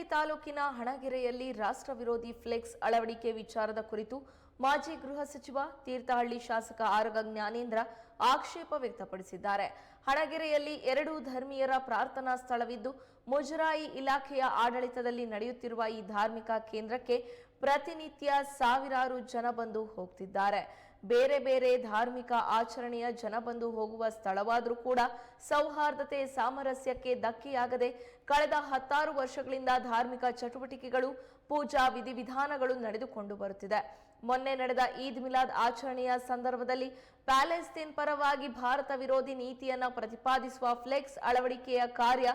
ತೀರ್ಥಹಳ್ಳಿ ತಾಲೂಕಿನ ಹಣಗೆರೆಯಲ್ಲಿ ರಾಷ್ಟ್ರ ವಿರೋಧಿ ಫ್ಲೆಕ್ಸ್ ಅಳವಡಿಕೆ ವಿಚಾರದ ಕುರಿತು ಮಾಜಿ ಗೃಹ ಸಚಿವ ತೀರ್ಥಹಳ್ಳಿ ಶಾಸಕ ಆರಗ ಜ್ಞಾನೇಂದ್ರ ಆಕ್ಷೇಪ ವ್ಯಕ್ತಪಡಿಸಿದ್ದಾರೆ. ಹಣಗೆರೆಯಲ್ಲಿ ಎರಡು ಧರ್ಮೀಯರ ಪ್ರಾರ್ಥನಾ ಸ್ಥಳವಿದ್ದು, ಮುಜರಾಯಿ ಇಲಾಖೆಯ ಆಡಳಿತದಲ್ಲಿ ನಡೆಯುತ್ತಿರುವ ಈ ಧಾರ್ಮಿಕ ಕೇಂದ್ರಕ್ಕೆ ಪ್ರತಿನಿತ್ಯ ಸಾವಿರಾರು ಜನ ಬಂದು ಹೋಗ್ತಿದ್ದಾರೆ. ಬೇರೆ ಬೇರೆ ಧಾರ್ಮಿಕ ಆಚರಣೆಯ ಜನ ಬಂದು ಹೋಗುವ ಸ್ಥಳವಾದರೂ ಕೂಡ ಸೌಹಾರ್ದತೆ ಸಾಮರಸ್ಯಕ್ಕೆ ಧಕ್ಕೆಯಾಗದೆ ಕಳೆದ ಹತ್ತಾರು ವರ್ಷಗಳಿಂದ ಧಾರ್ಮಿಕ ಚಟುವಟಿಕೆಗಳು, ಪೂಜಾ ವಿಧಿವಿಧಾನಗಳು ನಡೆದುಕೊಂಡು ಬರುತ್ತಿದೆ. ಮೊನ್ನೆ ನಡೆದ ಈದ್ ಮಿಲಾದ್ ಆಚರಣೆಯ ಸಂದರ್ಭದಲ್ಲಿ ಪ್ಯಾಲೆಸ್ತೇನ್ ಪರವಾಗಿ ಭಾರತ ವಿರೋಧಿ ನೀತಿಯನ್ನು ಪ್ರತಿಪಾದಿಸುವ ಫ್ಲೆಕ್ಸ್ ಅಳವಡಿಕೆಯ ಕಾರ್ಯ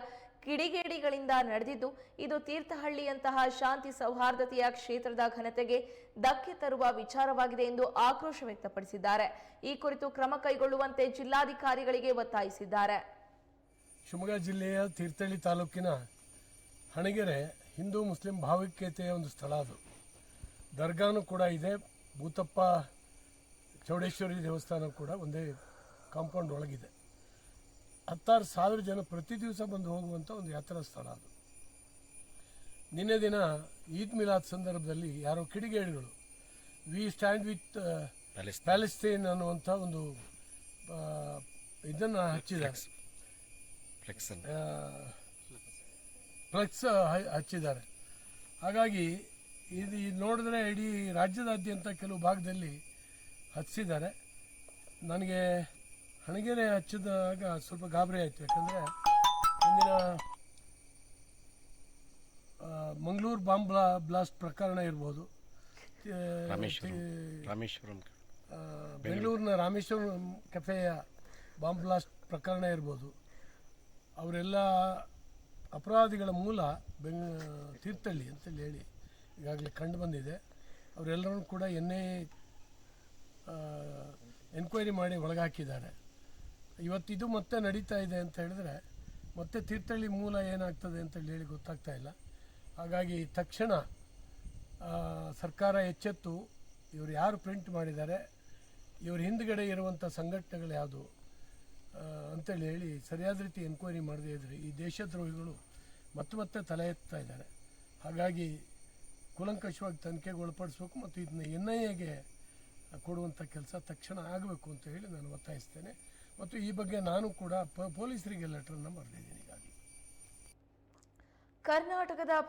ಕಿಡಿಗೇಡಿಗಳಿಂದ ನಡೆದಿದ್ದು, ಇದು ತೀರ್ಥಹಳ್ಳಿಯಂತಹ ಶಾಂತಿ ಸೌಹಾರ್ದತೆಯ ಕ್ಷೇತ್ರದ ಘನತೆಗೆ ಧಕ್ಕೆ ತರುವ ವಿಚಾರವಾಗಿದೆ ಎಂದು ಆಕ್ರೋಶ ವ್ಯಕ್ತಪಡಿಸಿದ್ದಾರೆ. ಈ ಕುರಿತು ಕ್ರಮ ಕೈಗೊಳ್ಳುವಂತೆ ಜಿಲ್ಲಾಧಿಕಾರಿಗಳಿಗೆ ಒತ್ತಾಯಿಸಿದ್ದಾರೆ. ಶಿವಮೊಗ್ಗ ಜಿಲ್ಲೆಯ ತೀರ್ಥಹಳ್ಳಿ ತಾಲೂಕಿನ ಹಣಗೆರೆ ಹಿಂದೂ ಮುಸ್ಲಿಂ ಭಾವೈಕ್ಯತೆಯ ಒಂದು ಸ್ಥಳ ಅದು. ದರ್ಗಾನು ಕೂಡ ಇದೆ. ಭೂತಪ್ಪ ಚೌಡೇಶ್ವರಿ ದೇವಸ್ಥಾನ ಕೂಡ ಒಂದೇ ಕಾಂಪೌಂಡ್ ಒಳಗಿದೆ. ಹತ್ತಾರು ಸಾವಿರ ಜನ ಪ್ರತಿ ದಿವಸ ಬಂದು ಹೋಗುವಂಥ ಒಂದು ಯಾತ್ರಾ ಸ್ಥಳ ಅದು. ನಿನ್ನೆ ದಿನ ಈದ್ ಮಿಲಾದ್ ಸಂದರ್ಭದಲ್ಲಿ ಯಾರೋ ಕಿಡಿಗೇಡಿಗಳು ವಿ ಸ್ಟ್ಯಾಂಡ್ ವಿತ್ ಪ್ಯಾಲೆಸ್ತೇನ್ ಅನ್ನುವಂಥ ಒಂದು ಇದನ್ನು ಹಚ್ಚಿದ್ದಾರೆ. ಫ್ಲೆಕ್ಸ್ ಹಚ್ಚಿದ್ದಾರೆ. ಹಾಗಾಗಿ ಇದು ಇದು ನೋಡಿದ್ರೆ ಇಡೀ ರಾಜ್ಯದಾದ್ಯಂತ ಕೆಲವು ಭಾಗದಲ್ಲಿ ಹಚ್ಚಿದ್ದಾರೆ. ನನಗೆ ಹಣಗೆರೆ ಹಚ್ಚಿದಾಗ ಸ್ವಲ್ಪ ಗಾಬರಿ ಆಯಿತು. ಯಾಕಂದರೆ ಇಂದಿನ ಮಂಗಳೂರು ಬಾಂಬ್ ಬ್ಲಾಸ್ಟ್ ಪ್ರಕರಣ ಇರ್ಬೋದು. ಬೆಂಗಳೂರಿನ ರಾಮೇಶ್ವರಂ ಕೆಫೆಯ ಬಾಂಬ್ ಬ್ಲಾಸ್ಟ್ ಪ್ರಕರಣ ಇರ್ಬೋದು. ಅವರೆಲ್ಲ ಅಪರಾಧಿಗಳ ಮೂಲ ಬೆಂಗ ತೀರ್ಥಳ್ಳಿ ಅಂತೇಳಿ ಹೇಳಿ ಈಗಾಗಲೇ ಕಂಡು ಬಂದಿದೆ. ಅವರೆಲ್ಲರೂ ಕೂಡ ಎನ್ ಐ ಎನ್ಕ್ವೈರಿ ಮಾಡಿ ಒಳಗಾಕಿದ್ದಾರೆ. ಇವತ್ತಿದು ಮತ್ತೆ ನಡೀತಾ ಇದೆ ಅಂತ ಹೇಳಿದ್ರೆ, ಮತ್ತೆ ತೀರ್ಥಹಳ್ಳಿ ಮೂಲ ಏನಾಗ್ತದೆ ಅಂತೇಳಿ ಹೇಳಿ ಗೊತ್ತಾಗ್ತಾ ಇಲ್ಲ. ಹಾಗಾಗಿ ತಕ್ಷಣ ಸರ್ಕಾರ ಎಚ್ಚೆತ್ತು, ಇವರು ಯಾರು ಪ್ರಿಂಟ್ ಮಾಡಿದ್ದಾರೆ, ಇವ್ರ ಹಿಂದ್ಗಡೆ ಇರುವಂಥ ಸಂಘಟನೆಗಳು ಯಾವುದು ಅಂತೇಳಿ ಹೇಳಿ ಸರಿಯಾದ ರೀತಿ ಎನ್ಕ್ವೈರಿ ಮಾಡದೇ ಇದ್ರೆ ಈ ದೇಶದ್ರೋಹಿಗಳು ಮತ್ತೆ ಮತ್ತೆ ತಲೆ ಎತ್ತಾ ಇದ್ದಾರೆ. ಹಾಗಾಗಿ ಕೂಲಂಕಷವಾಗಿ ತನಿಖೆಗೆ ಒಳಪಡಿಸ್ಬೇಕು ಮತ್ತು ಇದನ್ನ ಎನ್ ಐ ಎಗೆ ಕೊಡುವಂಥ ಕೆಲಸ ತಕ್ಷಣ ಆಗಬೇಕು ಅಂತ ಹೇಳಿ ನಾನು ಒತ್ತಾಯಿಸ್ತೇನೆ. ಮತ್ತು ಈ ಬಗ್ಗೆ ನಾನು ಕೂಡ ಪೊಲೀಸರಿಗೆ ಲೆಟರನ್ನು ಬರೆದಿದ್ದೀನಿ ಕರ್ನಾಟಕದ